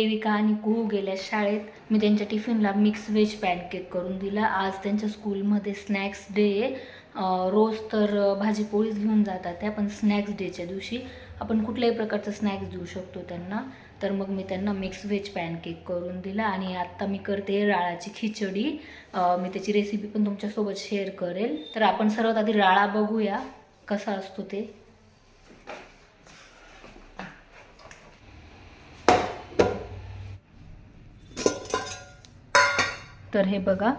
देविका आणि कुहू गेल्या शाळेत मी त्यांच्या टिफिनला मिक्स व्हेज पॅनकेक करून दिला. आज त्यांच्या स्कूलमध्ये स्नॅक्स डे रोज तर भाजी पोळीच घेऊन जातात त्या पण स्नॅक्स डेच्या दिवशी आपण कुठल्याही प्रकारचं स्नॅक्स देऊ शकतो त्यांना. तर मग मी त्यांना मिक्स व्हेज पॅनकेक करून दिला आणि आत्ता मी करते राळाची खिचडी. मी त्याची रेसिपी पण तुमच्यासोबत शेअर करेल. तर आपण सर्वात आधी राळा बघूया. कसा असतो ते. तर हे बघा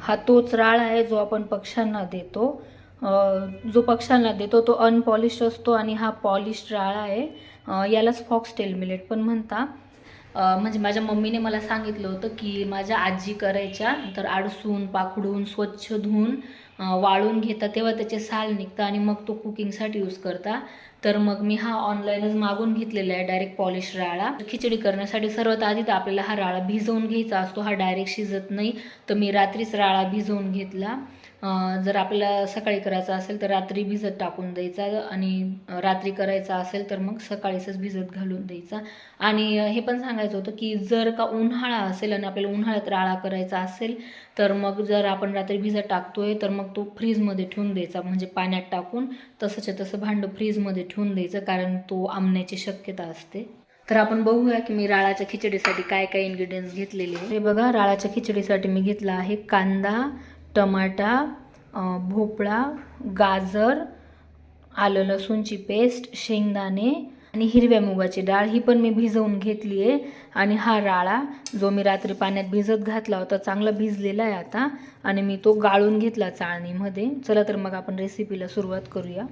हा तोच राळ आहे जो आपण पक्ष्यांना देतो. जो पक्ष्यांना देतो तो अनपॉलिश असतो आणि हा पॉलिश राळ आहे. यालाच फॉक्सटेल मिलेट पण म्हणता म्हणजे माझ्या मम्मीने मला सांगितलं होतं की माझ्या आजी करायच्या तर आडसून पाखडून स्वच्छ धुवून वाळून घेता तेव्हा त्याचे साल निघतं आणि मग तो कुकिंगसाठी यूज करता. तर मग मी हा ऑनलाईनच मागून घेतलेला आहे डायरेक्ट पॉलिश राळा. खिचडी करण्यासाठी सर्वात आधी तर आपल्याला हा राळा भिजवून घ्यायचा असतो हा डायरेक्ट शिजत नाही. तर मी रात्रीच राळा भिजवून घेतला. जर आपल्याला सकाळी करायचा असेल तर रात्री भिजत टाकून द्यायचा आणि रात्री करायचा असेल तर मग सकाळीच भिजत घालून द्यायचा. आणि हे पण सांगायचं होतं की जर का उन्हाळा असेल आणि आपल्याला उन्हाळ्यात राळा करायचा असेल तर मग जर आपण रात्री भिजत टाकतोय तर मग तो फ्रीजमध्ये ठेवून द्यायचा. म्हणजे पाण्यात टाकून तसंच्या तसं भांडं फ्रीजमध्ये ठेवून द्यायचं कारण तो आंबण्याची शक्यता असते. तर आपण बघूया की मी राळाच्या खिचडीसाठी काय काय इन्ग्रेडियंट्स घेतलेले हे बघा राळाच्या खिचडीसाठी मी घेतला आहे कांदा टमाटा भोपळा गाजर आलं लसूणची पेस्ट शेंगदाणे आणि हिरव्या मुगाची डाळ ही पण मी भिजवून घेतली आहे. आणि हा राळा जो मी रात्री पाण्यात भिजत घातला होता चांगला भिजलेला आहे आता. आणि मी तो गाळून घेतला चाळणीमध्ये. चला तर मग आपण रेसिपीला सुरुवात करूया.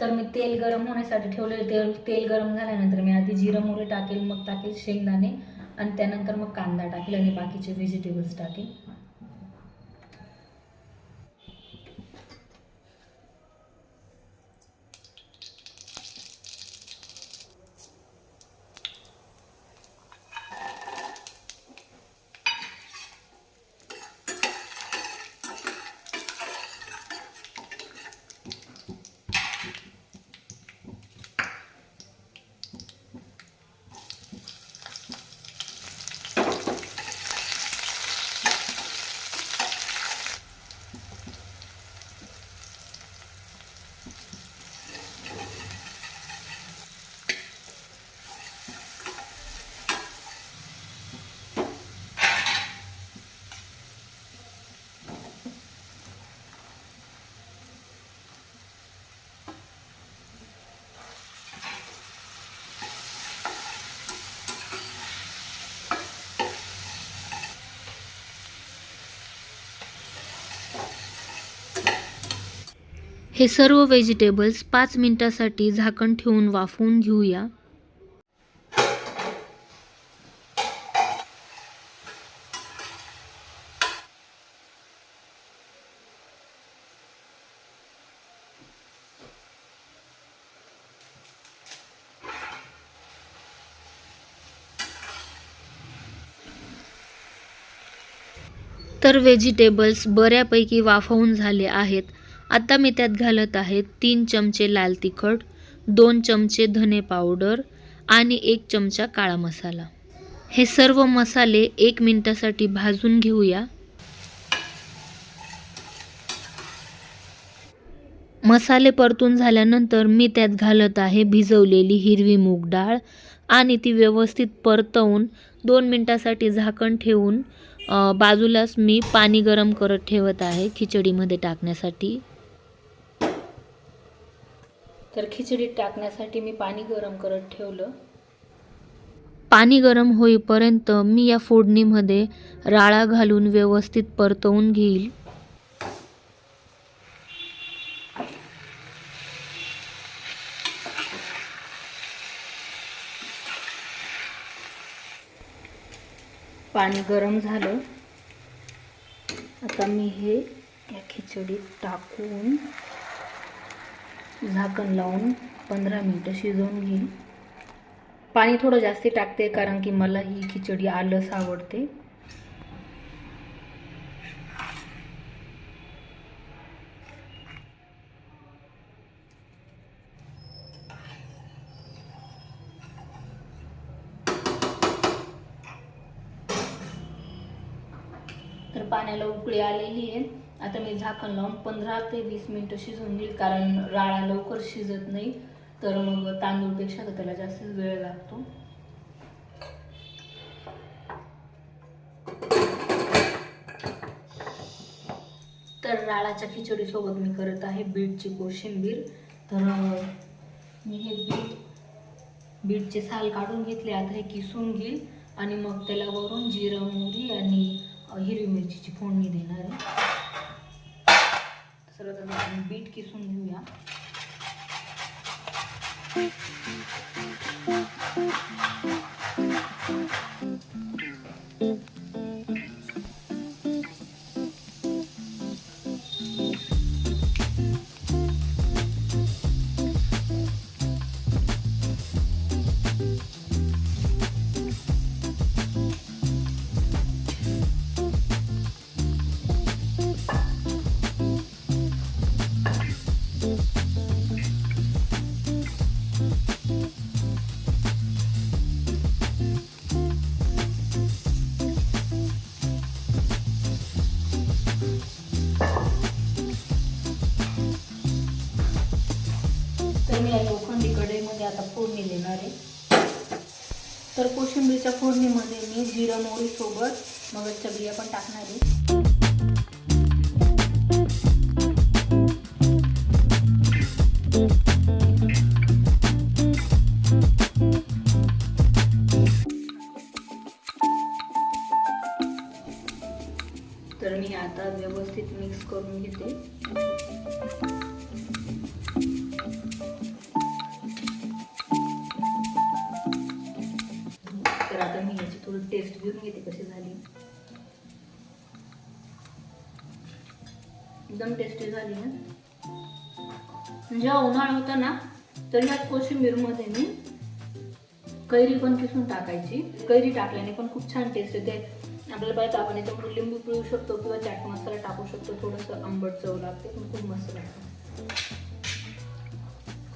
तर मी तेल गरम होण्यासाठी ठेवलेलं तेल तेल गरम झाल्यानंतर मी आधी जिरं मोरे टाकेल मग टाकेल शेंगदाणे. आणि त्यानंतर मग कांदा टाकेल आणि बाकीचे व्हेजिटेबल्स टाकेल. हे सर्व व्हेजिटेबल्स पाच मिनिटासाठी झाकण ठेवून वाफवून घेऊया. तर व्हेजिटेबल्स बऱ्यापैकी वाफवून झाले आहेत. आता मी त्यात घालत आहे तीन चमचे लाल तिखट दोन चमचे धने पावडर आणि एक चमचा काळा मसाला. हे सर्व मसाले एक मिनटासाठी भाजून घेऊया. मसाले परतून झाल्यानंतर मी त्यात घालत आहे भिजवलेली हिरवी मूग डाळ आणि ती व्यवस्थित परतवून दोन मिनटासाठी झाकण ठेवून बाजूलाच मी पाणी गरम करत ठेवत आहे खिचडीमध्ये टाकण्यासाठी. तर खिचडीत टाकण्यासाठी मी पाणी गरम करत ठेवलं. पाणी गरम होईपर्यंत मी या फोडणीमध्ये राळा घालून व्यवस्थित परतवून घेईल. पाणी गरम झालं. आता मी हे या खिचडीत टाकून झाकण लावून पंधरा मिनटं शिजवून घेईन. पाणी थोडं जास्ती टाकते कारण की मला ही खिचडी आलस आवडते. तर पाण्याला उकळी आलेली आहे. आता मी झाकण लावून पंधरा ते वीस मिनटं शिजवून घेईल कारण राळा लवकर शिजत नाही. तर मग तांदूळपेक्षा तर त्याला जास्तच वेळ लागतो. तर राळाच्या खिचडीसोबत मी करत आहे बीटची कोशिंबीर. तर मी हे बीट बीटचे साल काढून घेतले आता हे किसून घेईल. आणि मग त्याला वरून जिरं मोहरी आणि हिरवी मिरचीची फोडणी देणार आहे. सर्वात आधी आपण बीट किसून घेऊया कोशिंबीरच्या फोडणीमध्ये मी जिरं मोहरीसोबत मगजच्या बिया पण टाकणार आहे. थोडी टेस्ट घेऊन घेते कशी झाली. एकदम टेस्टी झाली ना. म्हणजे जेव्हा उन्हाळा होता ना तर या कोशिंबीरमध्ये मी कैरी पण किसून टाकायची. कैरी टाकल्याने पण खूप छान टेस्ट येते. आपल्याला पाहिजे तर आपण याच्यामध्ये लिंबू पिळू शकतो किंवा चाट मसाला टाकू शकतो. थोडंसं आंबट चव लागते पण खूप मस्त लागतं.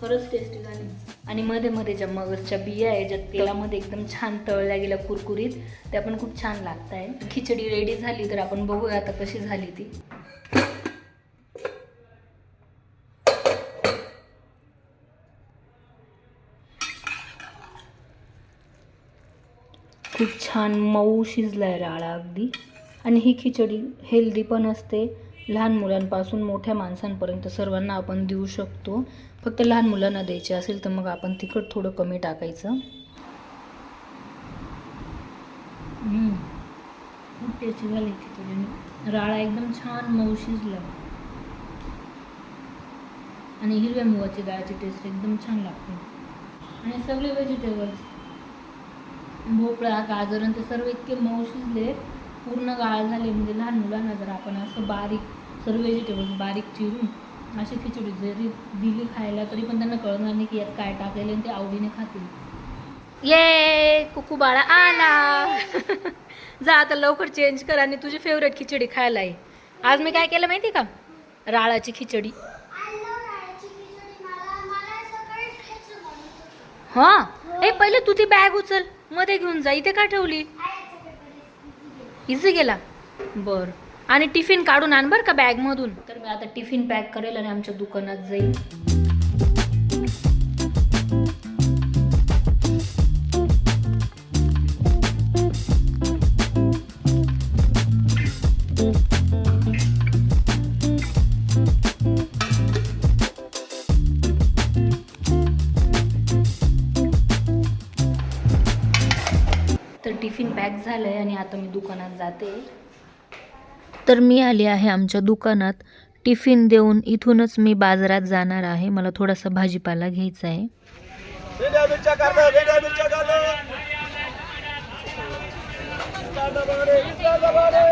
खरंच टेस्टी झाली. आणि मध्ये मध्ये ज्या मगजच्या बिया आहे ज्या तेलामध्ये एकदम छान तळल्या गेल्या कुरकुरीत. त्या पण खूप छान लागत आहे खिचडी रेडी झाली तर आपण बघूया आता कशी झाली ती. खूप छान मऊ शिजलाय राळा अगदी. आणि ही खिचडी हेल्दी पण असते. लहान मुलांपासून मोठ्या माणसांपर्यंत सर्वांना आपण देऊ शकतो. फक्त लहान मुलांना द्यायचे असेल तर मग आपण तिखट थोडं कमी टाकायचं. त्याची खूप टेस्टी झाली खिचडी राळा एकदम छान मऊ शिजला. आणि हिरव्या मुगाची डाळाची टेस्ट एकदम छान लागते. आणि सगळे व्हेजिटेबल्स भोपळा गाजर आणि ते सर्व इतके मऊ शिजले पूर्ण गाळ झाले म्हणजे लहान मुलांना जर आपण असं बारीक सर्व व्हेजिटेबल्स बारीक चिरून अशी खिचडी जरी दिली खायला तरी पण त्यांना कळणार नाही की यात काय टाकलेलं आणि ते आवडीने खातील. ये कुकू बाळा आला. जा आता लवकर चेंज कर आणि तुझी फेवरेट खिचडी खायला आहे आज मी काय केलं माहिती का? राळाची खिचडी. हा? ए पहिले तू ती बॅग उचल. मध्ये घेऊन जा. इथे का ठेवली? इझी गेला. बर. आणि टिफिन काढून आण बर का बॅगमधून. तर मी आता टिफिन पॅक करेल आणि आमच्या दुकानात जाईल आता मी दुकानात जाते. तर मी आली आहे आमच्या दुकानात. टिफिन देऊन इथूनच मी बाजारात जाणार आहे. मला थोडासा भाजीपाला घ्यायचा आहे भेंड्या मिरच्या कांदा भेंड्या मिरच्या कांदा कांदा बारे कांदा बारे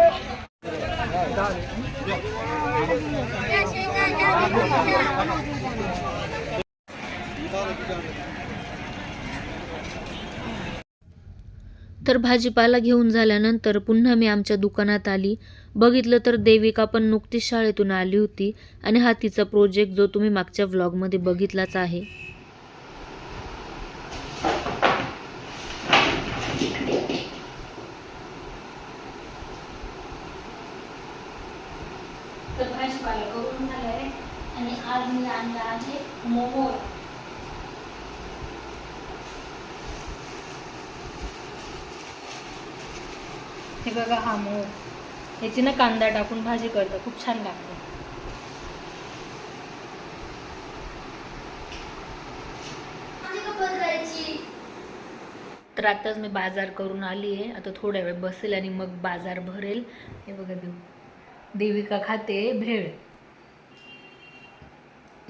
तर भाजीपाला घेऊन झाल्यानंतर पुन्हा मी आमच्या दुकानात आली. बघितलं तर देविका पण नुकतीच शाळेतून आली होती आणि हा तिचा प्रोजेक्ट जो तुम्ही मागच्या व्लॉगमध्ये बघितलाच आहे. तर भाजीपाला करून आणि आज मी आणला आहे मोमो हे बघा हा मोर याची ना कांदा टाकून भाजी करतात. खूप छान लागते. तर आताच मी बाजार करून आली आहे आता थोड्या वेळ बसेल आणि मग बाजार भरेल. हे बघा देऊ देविका खाते भेळ.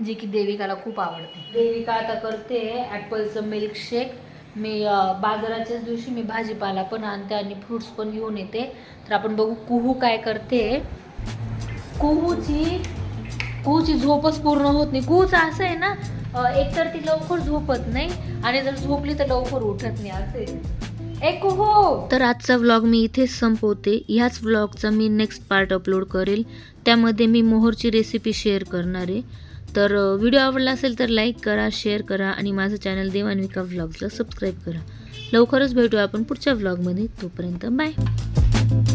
जी की देविकाला खूप आवडते. देविका आता करते ॲपलचं मिल्कशेक मी बाजाराच्याच दिवशी मी भाजीपाला पण आणते आणि फ्रुट्स पण घेऊन येते. तर आपण बघू कुहू काय करते. कुहूची कुहूची झोपच पूर्ण होत नाही. कुहूचं असं आहे ना एकतर ती लवकर झोपत नाही आणि जर झोपली तर लवकर उठत नाही असे ए कुहू! तर आजचा व्लॉग मी इथेच संपवते. ह्याच व्लॉगचा मी नेक्स्ट पार्ट अपलोड करेल. त्यामध्ये मी मोहरची रेसिपी शेअर करणार आहे. तर व्हिडिओ आवडला असेल तर लाईक करा शेअर करा आणि माझं चॅनल देवान्विका व्लॉग्सला सबस्क्राईब करा. लवकरच भेटूया आपण पुढच्या व्लॉगमध्ये. तोपर्यंत बाय.